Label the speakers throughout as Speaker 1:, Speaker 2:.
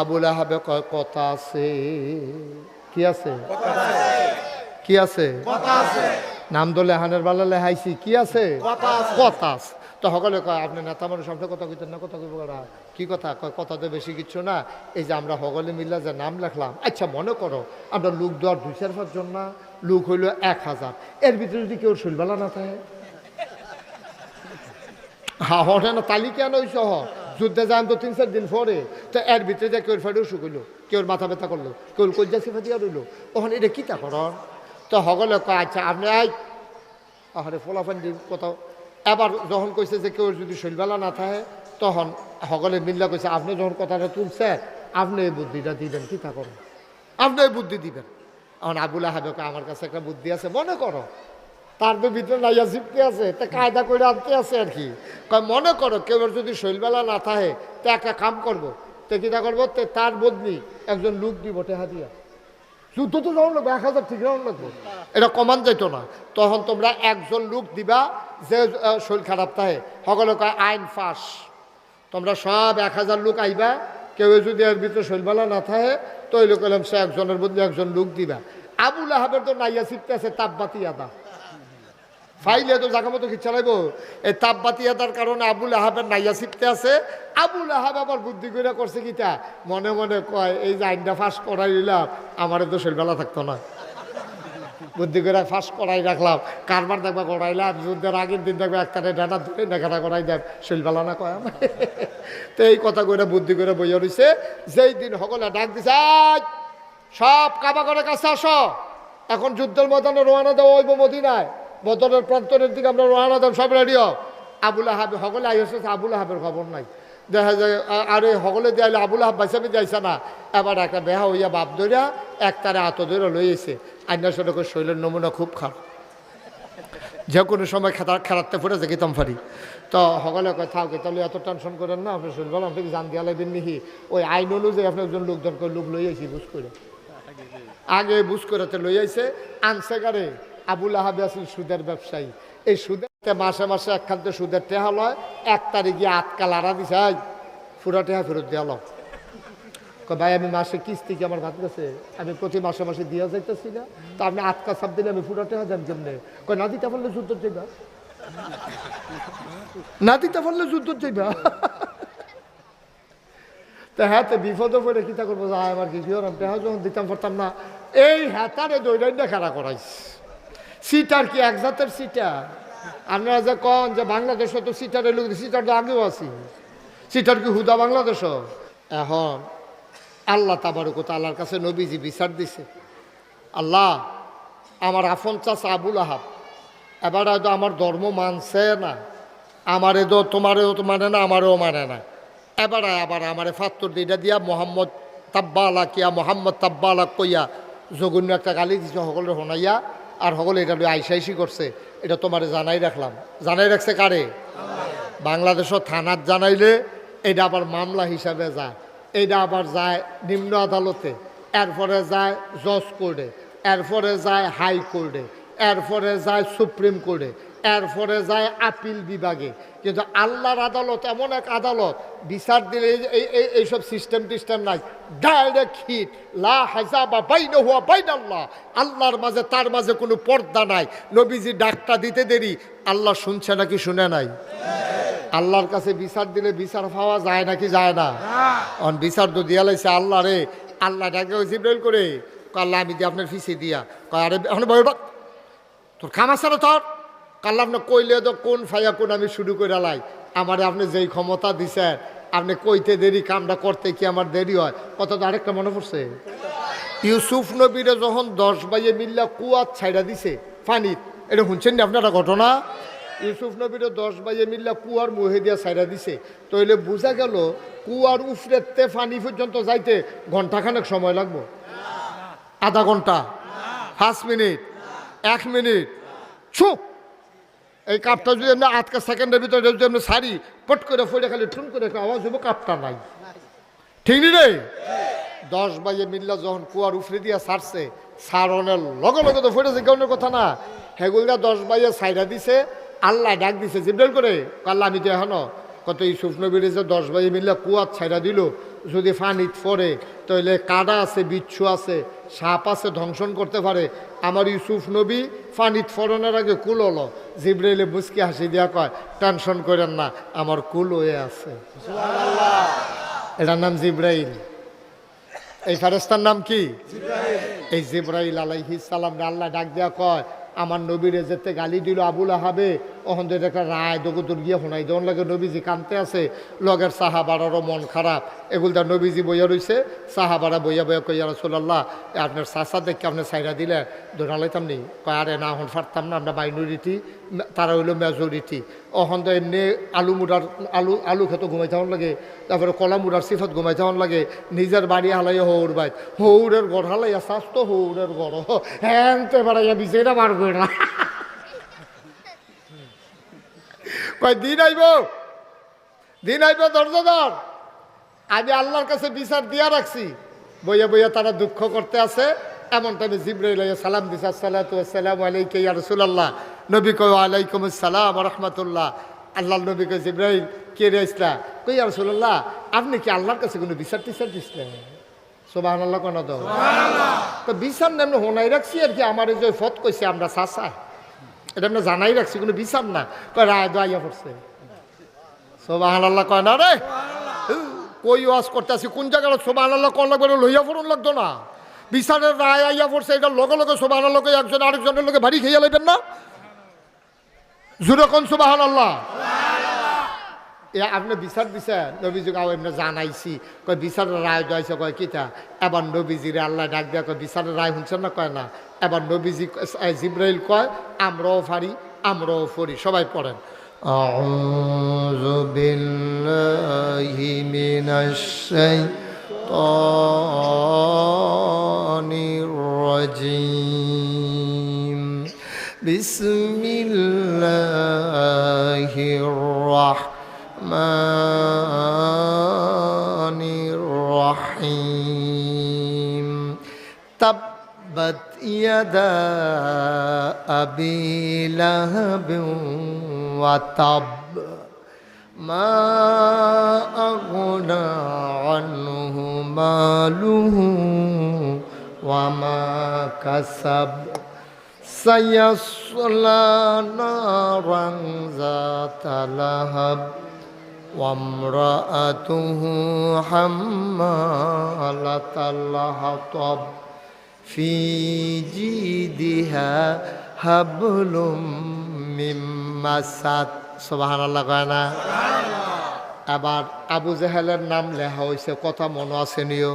Speaker 1: আবুল আহাবে কয় কথা আছে। কি আছে? কি আছে? নাম দলে হানের বালা লেহাইছি। কি আছে? কথা আছে। তো সকলে কয় আপনি নেতা মানুষ আপনি কথা কইতেন না কথা কইব না কি কথা? কয় কথা তো বেশি কিছু না। এই যে আমরা সকলে মিল্লা যে নাম লেখলাম আচ্ছা মনে করো আমরা লোক দেওয়ার দুই চার পাঁচজন না? লোক হইল এক হাজার। এর ভিতরে যদি কেউ শৈলবেলা না থাকে? হা হঠাৎ তালিকা সহ যুদ্ধে যান তো তিন চার দিন পরে। তো এর ভিতরে যে কেউ ফেটেও শুকইলো কেউ মাথা ব্যথা করল কেউ কলজা সিফা দিয়া রইল তখন এটা কী তা করন? তো হগলে কয় আচ্ছা আপনি আই, আহারে ফলাফান কোথাও। এবার যখন কইছে যে কেউ যদি শৈলবেলা না থাকে, তখন সকলে মিল্লা কইছে, আপনি যখন কথাটা তুলছে আপনি এই বুদ্ধিটা দিবেন, কী তা করেন? আপনি এই বুদ্ধি দিবেন। এখন আবুল আহাবে আমার কাছে একটা বুদ্ধি আছে, মনে করো। তার তো ভিতরে নাইয়া জিপতে আছে, তা কায়দা করে আনতে আছে আর কি। মনে করো কেউ যদি শৈলবেলা না থাকে, তা একটা কাম করব। তে কিটা করব, তে তার বদলি একজন লোক দিব টেহা যুদ্ধ তো যখন লাগবে, এক হাজার ঠিক যখন লাগবে। এটা কমান যেত না। তখন তোমরা একজন লোক দিবা, যে শরীর খারাপ থাকে। সকলে কয়, আইন ফাঁস। তোমরা সব এক হাজার লোক আইবা, কেউ যদি এর ভিতরে শৈলবেলা না থাকে, তো ওই লোক এলাম সে একজনের বদলে একজন লোক দিবা। আবুল আহাবের তো নাইয়া শিখতে আছে, তাপবাতি আদা। ফাইলে তো জায়গা মতো কি চালাইব এই তাপবাতি আদার কারণে আবুল আহাবের নাইয়া শিখতে আছে। আবুল আহাব আবার বুদ্ধি করে করছে কিটা? মনে মনে কয় এই যে আইনটা ফাঁস করাই দিলাম আমার তো শৈলবেলা থাকতো না। বুদ্ধি করে ফাঁস করাই রাখলাম। কারবার দেখবা করাইলাম যুদ্ধের আগের দিন দেখবে একটানে ডাটা ধরে দেখাটা করাই দেব শৈলবেলা না কয় আমার। তো এই কথা করে বুদ্ধি করে বইয়া রইছে। যেই দিন সকলে ডাক দিছে "আয়, সব কাবা করে কাছে আসো। এখন যুদ্ধের ময়দানে রোয়ানা দেওয়া হইব মদিনায়। বদরের প্রান্তরের দিকে আমরা রোয়ানা দেব সব রেডিও আবুল আহাব, সকলে আই এসেছে আবুল আহাবের খবর নাই। দেখা যায় আরে সকলে দিয়াইলে আবুল আহাব বাইসাবি যাইছে না। এবার একটা বেহা হইয়া বাপ ধরিয়া এক তারে আত ধরে লইয়েছে আইনা সড়কে শৈলের নমুনা খুব খারাপ। যে কোনো সময় খেতা খেলাতে ফুটে যে গীতম ফারি। তো সকলে কয়, থাক তাহলে এত টেনশন করেন না, আপনি শুনবেন আপনাকে জান দিয়া লাগবেন নিহি ওই আইন অনুযায়ী আপনি একজন লোকজন করে লোক লই আইছি বুঝ করে আগে বুঝ করেতে লই আইছে আনছে গারে আবুল আহাবি আছিল সুদের ব্যবসায়ী। এই সুদের মাসে মাসে একখানতে সুদের টেহা লয়, এক তারিখে আটকা লাড়া দিছে পুরা টেহা ফেরত দেওয়া লও। কয়, ভাই, আমি মাসে কিস্তি কি আমার ভাত গেছে আমি প্রতি মাসে মাসে দিয়া যাইতেছি না। তো আপনি আটকা সাপ দিলে আমি পুরো টেহা যান কেমনে? কয় না দিতে পারলে যুদ্ধ যাইবা। না দিতে পারলে যুদ্ধ যাইবা? তা হ্যাঁ তো বিপদে পড়ে কিতা করব? আমার কি বিহর আমি টেহা যখন দিতাম পারতাম না। এই হ্যাতারে দৈরান্য খেলা করাইছে সিটার কি, এক জাতের সিটার? আপনারা যে কন যে বাংলাদেশে, তো সিটারের লোক, সিটার তো আগেও আছি। সিটার কি হুদা বাংলাদেশ? এখন আল্লাহ তাবারক আল্লাহর কাছে নবীজি বিচার দিছে। আল্লাহ, আমার আফন চাষা আবুল আহাব, এবার হয়তো আমার ধর্ম মানছে না। আমারে তো তোমারেও তো মানে না, আমারও মানে না। এবার আবার আমারে ফাত্তর দিটা দিয়া মোহাম্মদ তাব্বালা কিয়া মোহাম্মদ তাব্বালা কইয়া, জঘন্য একটা গালি দিছে সকলে শোনাইয়া আর সকলে এটা আইসাইসি করছে, এটা তোমারে জানাই রাখলাম। জানাই রাখছে কারে? বাংলাদেশও থানার জানাইলে এটা আবার মামলা হিসাবে যায়। এটা আবার যায় নিম্ন আদালতে, এরপরে যায় জজ কোর্টে, এরপরে যায় হাই কোর্টে, এরপরে যায় সুপ্রিম কোর্টে এরপরে যায় আপিল বিভাগে। কিন্তু আল্লাহর আদালত এমন এক আদালত বিচার দিলে এই- এই এই- এইসব সিস্টেম টিস্টেম নাই। ডাইরেক্ট হিট লা হাজা বা বাইন হুয়া বাইন আল্লাহ আল্লাহর মাঝে তার মাঝে কোনো পর্দা নাই। নবীজি ডাকটা দিতে দেরি। আল্লাহ শুনছে নাকি শুনে নাই? আল্লাহর কাছে বিচার দিলে বিচার পাওয়া যায় নাকি যায় না? অন বিচার তো দিয়া লাইছে আল্লাহ রে। আল্লাহ ডাকে জিব্রাইল করে। কয়, আল্লাহ আমি দিয়ে আপনার ফিসে দিয়া। আরে এখন বই তোর খাম আছে না তোর কাল্লা আপনি কইলে তো কোন ফাইয়া কোন আমি শুরু করে লাই। আমারে আপনি যেই ক্ষমতা দিছেন, আপনি কইতে দেরি, কামটা করতে কি আমার দেরি হয়? কত আরেকটা মনে পড়ছে। ইউসুফ নবীরে যখন দশ বাইয়ে মিল্লা কুয়াত ছাইড়া দিছে, ফানিত, এটা শুনছেন নি আপনারা ঘটনা? ইউসুফ নবীরে দশ বাইয়ে মিল্লা কুয়ার মুহে দিয়া ছাইড়া দিছে। তইলে বোঝা গেল, কুয়ার উফরেতে ফানি পর্যন্ত যাইতে ঘন্টাখানেক সময় লাগবো। আধা ঘণ্টা পাঁচ মিনিট, এক মিনিট চুপ এই কাপটা যদি এমনি আটকা সেকেন্ডের ভিতরে যদি এমনি সারি পট করে ফোড়ে খালি টুন করে আওয়াজ হব কাপটা নাই। ঠিক নি রে? দশ বাইয়ে মিল্লা যখন কুয়ার উফরে দিয়া সারছে সারনের লগে লগে তো ফেটেছে কেউনের কথা না? হেগুলদা দশ বাইয়ে সাইডা দিছে, আল্লাহ ডাক দিছে, জিব্রাইল করে, কাল্লা আমি তো এখনও কত ইউসুফ নবীর যে দশ বাইয়ে মিল্লা কুয়ার ছাইড়া দিল, যদি ফানিত পড়ে, তাহলে কাদা আছে, বিচ্ছু আছে সাপ আছে ধ্বংসন করতে পারে। আমার ইউসুফ নবী ফানিত ফরনের আগে কুল হলো। জিব্রাইলে মুসকি হাসি দিয়া কয় টেনশন করেন না আমার কুল হয়ে আছে। এটার নাম জিব্রাইল। এই ফেরেস্তার নাম কি? এই জিব্রাইল আলাইহিস সালাম আল্লাহ ডাক দেয়া কয় আমার নবীরে যেতে গালি দিল আবুল আহাবে থেকে একটা রায় দগুদুর গিয়ে শোনাই দেওয়ার লাগে নবীজি কানতে আছে, লগের সাহাবারারও মন খারাপ। এগুলটা নবীজি বইয়া রইছে, সাহাবারা বইয়া বইয়া কইয়া রসুল্লাহ আপনার চাষা দেখে আপনি সাইরা দিলে দৌড়ালাইতাম নি। কয়, আরে না এখন ফারতাম না, আমরা মাইনরিটি তারা হইল মেজরিটি। অহন তো এমনি আলু মুডার, আলু আলু খেত ঘুমাই থাকুন লাগে, তারপরে কলা মুডার সিফত ঘুমাই থাকুন লাগে, নিজের বাড়ি হালাই হৌর বাইত। হৌরের গড় হালাইয়া স্বাস্থ্য হৌরের গড় হ্যাঁ তে বাড়াইয়া বিচেরা বার করে না কয় দিন আইব? দিন আইব দরজাদার। আমি আল্লাহর কাছে বিচার দিয়া রাখছি। বইয়া বইয়া তারা দুঃখ করতে আছে। এমন টাইমে জিব্রাইল সালাম দিছে আসসালামু আলাইকা ইয়া রাসূলুল্লাহ। নবী কয় আলাইকুম ওয়া রাহমাতুল্লাহ। আল্লাহর নবী কয় জিব্রাইল কে রে ইসলা কই ইয়া রাসূলুল্লাহ আপনি কি আল্লাহর কাছে কোনো বিচার টিচার দিছিলেন? সুবহানাল্লাহ কোন তো? তো বিচার নেমন হোনাই রাখছি আর কি আমার এই যে ফত কইছে আমরা চাচা। এটা আমরা জানাই রাখছি, কোনো বিচার না। কয়, রায় দোয়াইয়া পড়ছে সোবাহান আল্লাহ কয়, না রে। কই ওয়াজ করতে আসি? কোন জায়গায় সোবাহান আল্লাহ কল লাগবে লইয়া পড়ুন লাগতো না। বিচারের রায় আইয়া পড়ছে এটা লগে লগে সোবাহান আল্লাহকে একজন আরেকজনের লোকে ভারী খেয়ে লাইবেন না? জুরকন কোন সোবাহান আল্লাহ এ আপনি বিচার দিছে নবীজি গাও এমনি জানাইছি কয় বিচারের রায় দোয়াইছে কয় কিতা এবার নবীজিরে আল্লাহ ডাক দেয়া কয় বিচারের রায় শুনছেন না কয় না এবার নবীজি এ, জিব্রাইল কয় আমরাও ফারি আমরাও ফরি সবাই পড়েন أعوذ بالله من الشيطان الرجيم بسم يدا أبي لهب وتب. ما أغنى عنه ماله وما كسب. سيصلى نارا ذات لهب وامرأته حمالة الحطب في جيدها حبل من مسد সুবাহান আল্লাহ কয় না আবার আবু জাহেলের নাম লেখা হয়েছে কথা মনে আসেনিও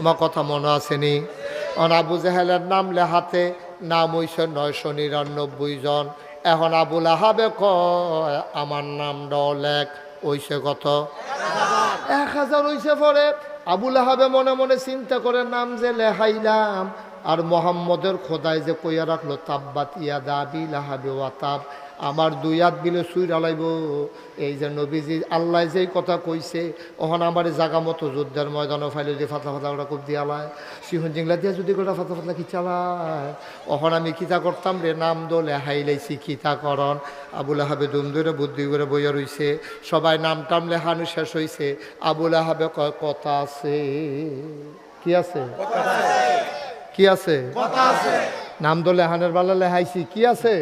Speaker 1: আমার কথা মনে আসেনি অন আবু জাহেলের নাম লেহাতে নাম হইছে নয়শো নিরানব্বই জন এখন আবুল আহাবে কয় আমার নাম লেখ হইছে কত এক হাজার হইছে পরে আবুল আহাবে মনে মনে চিন্তা করে, নাম যে লেহাইলাম। আর মোহাম্মদের খোদায় যে কইয়া রাখল, তাব্বাত ইয়াদা আবিল আহাবে ওয়াতাব আমার দুই হাত বিলে সুই ডালাইব এই যে নবীজি আল্লাহ যেই কথা কইছে ওখানে আমার জাগা মতো যুদ্ধের ময়দানও ফাইলে দিয়ে ফাতলা ফাতলা ওটা খুব দিয়ালায় সিহন জিংলা দিয়ে যদি গোটা ফাতলা ফাতলা খিচালায় ওখান আমি কিতা করতাম রে নাম দোলে হাইলাইছি কিতা করন আবুল আহাবে দুম ধরে বুদ্ধি করে বইয়া রইছে। সবাই নাম টাম লেহানো শেষ হইছে। আবুল আহাবে কথা আছে। কি আছে? কি আছে? নাম দলে হানের বালা লেহাইছি কি আছে।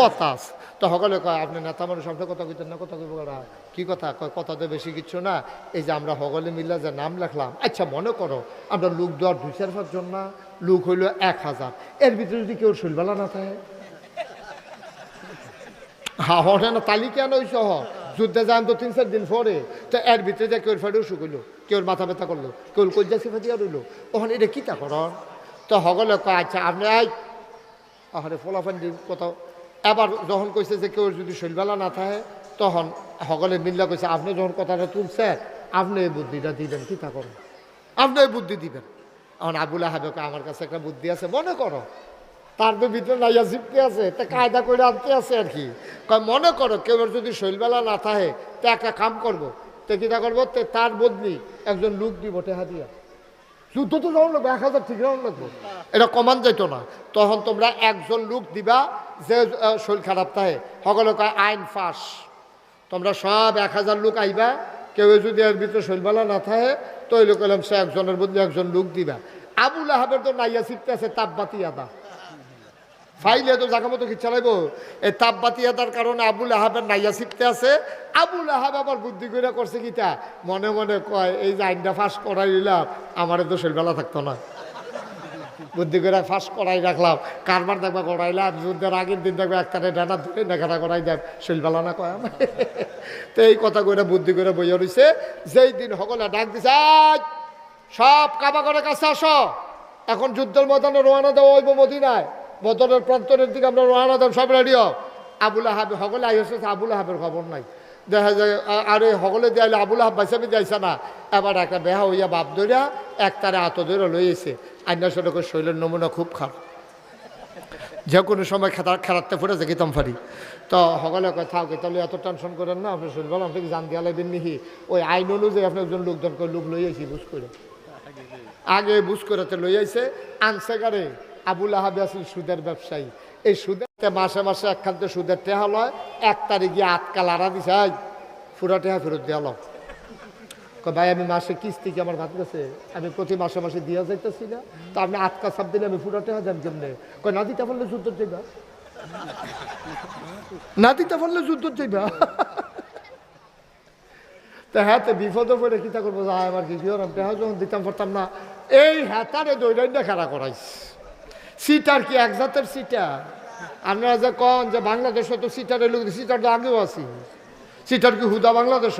Speaker 1: কথা আছে। তো সকলে কয় আপনি নেতা মানুষ, আপনি কথা কইতেন না, কথা কইব কারা কি কথা? কয় কথাতে বেশি কিছু না। এই যে আমরা সকলে মিলে যে নাম লেখলাম আচ্ছা মনে করো, আমরা লোক দেওয়ার দুই চার পাঁচজন না, লোক হইল এক হাজার। এর ভিতরে যদি কেউ শৈলবেলা না থাকে? হ্যাঁ হঠাৎ না তালিকা নই সহ যুদ্ধে যান তো তিন চার দিন পরে। তো এর ভিতরে যে কেউ ফেটেও শুকইলো কেউ মাথা ব্যথা করল কেউ কজ্জা সিফা দিয়া রইল, ওখানে এটা কিতা করন তো সকলে কয় আচ্ছা আপনি আই আহারে ফলাফান দি, কোথাও এবার যখন কইছে যে কেউ যদি শৈলবেলা না থাকে, তখন সকলে মিল্লা কইছে, আপনি যখন কথাটা তুলছে আপনি এই বুদ্ধিটা দিবেন কিতা করুন? আপনি এই বুদ্ধি দিবেন। এখন আবুল আহাবে আমার কাছে একটা বুদ্ধি আছে, মনে করো। তার ভিতরে নাইয়া জিপতে আছে, তা কায়দা করে আনতে আছে আর কি। মনে করো কেউ যদি শৈলবেলা না থাকে, তা একটা কাম করব। তো কিতা করব? তে তার বদলি একজন লোক দিব টেহা দিয়া। যুদ্ধ তো যখন লাগবে, এক হাজার ঠিক লাগবে। এটা কমান যেত না। তখন তোমরা একজন লোক দিবা যে শরীর খারাপ থাকে সকলে কয়, আইন ফাঁস। তোমরা সব এক হাজার লোক আইবা, কেউ যদি এর ভিতরে শৈলবালা না থাকে তৈল কলাম সে একজনের বদলে একজন লোক দিবা। আবুল আহাবের তো নাইয়া সিটতে আছে, তাপবাতি আদা। ফাইলে তো জায়গা মতো কি চালাইব এই তাপবাতি আদার কারণে আবুল আহাবের নাইয়া শিখতে আছে। আবুল আহাব আবার বুদ্ধি করে করছে কিটা মনে মনে কয় এই যে আইনটা ফাঁস করাই দিলাম আমার তো শৈলবেলা থাকতো না। বুদ্ধি করে ফাঁস করাই রাখলাম। কারবার দেখবা করাইলাম যুদ্ধের আগের দিন দেখবে একটানে ডানা ধরে দেখাটা করাই দেয় শৈলবেলা না কয়। তো এই কথা করে বুদ্ধি করে বইয়া রয়েছে যেই দিন সকলে ডাক দিছে "আয়, সব কাবা করে কাছে আসো। এখন যুদ্ধের ময়দানে রোয়ানা দেওয়া হইব মদিনায়। বদরের প্রান্তরের দিকে আমরা রোয়ানা দেব সব রেডিও আবুল আহাব, সকলে আই হচ্ছে আবুল আহাবের খবর নাই। দেখা যায় আর এই সকলে দিয়াইলে আবুল আহাব বাইসাবি যাইছে না। এবার একটা বেহা হইয়া বাপ ধরিয়া এক তারে আত ধরে লইয়েছে আইনা সড়কে শৈলের নমুনা খুব খারাপ। যে কোনো সময় খেতা খেলাতে ফুটে যে কিতাম ফারি। তো সকলে কয়, থাক তাহলে এত টেনশন করেন না, আপনি শুনবেন আপনাকে জান দিয়া লাগবেন নিহি ওই আইন অনুযায়ী আপনি একজন লোকজনকে লোক লই আইছি, বুঝ করে আগে বুঝ করেতে লই আইছে, আনছে গারে আবুল আহাবি আছিল সুদের ব্যবসায়ী। এই সুদের মাসে মাসে একখান থেকে সুদের টেহা লয়, এক তারিখে আটকা লাড়া দিছে ফুরা টেহা ফেরত দিয়া লও। কয়, ভাই, আমি মাসে কিস্তি কি আমার ভাত গেছে আমি প্রতি মাসে মাসে দিয়া যাইতেছি না। তো আপনি আটকা সাপ দিলে আমি ফুটা টেহা দেন কেমনে? কয়, না দিতে পারলে যুদ্ধ যাইবা। না দিতে পারলে যুদ্ধ যাইবা? তো হ্যাঁ তো বিপদে পড়ে কিতা করব? আমার কি কিওর আমি যখন দিতাম পারতাম না। এই হ্যাতারে দৈরাইন্ডা খেলা করাইস সিটার কি? এক জাতের সিটার? আপনারা যে কন যে বাংলাদেশে তো সিটারের লোক, সিটার তো আগেও আছি। সিটার কি হুদা বাংলাদেশ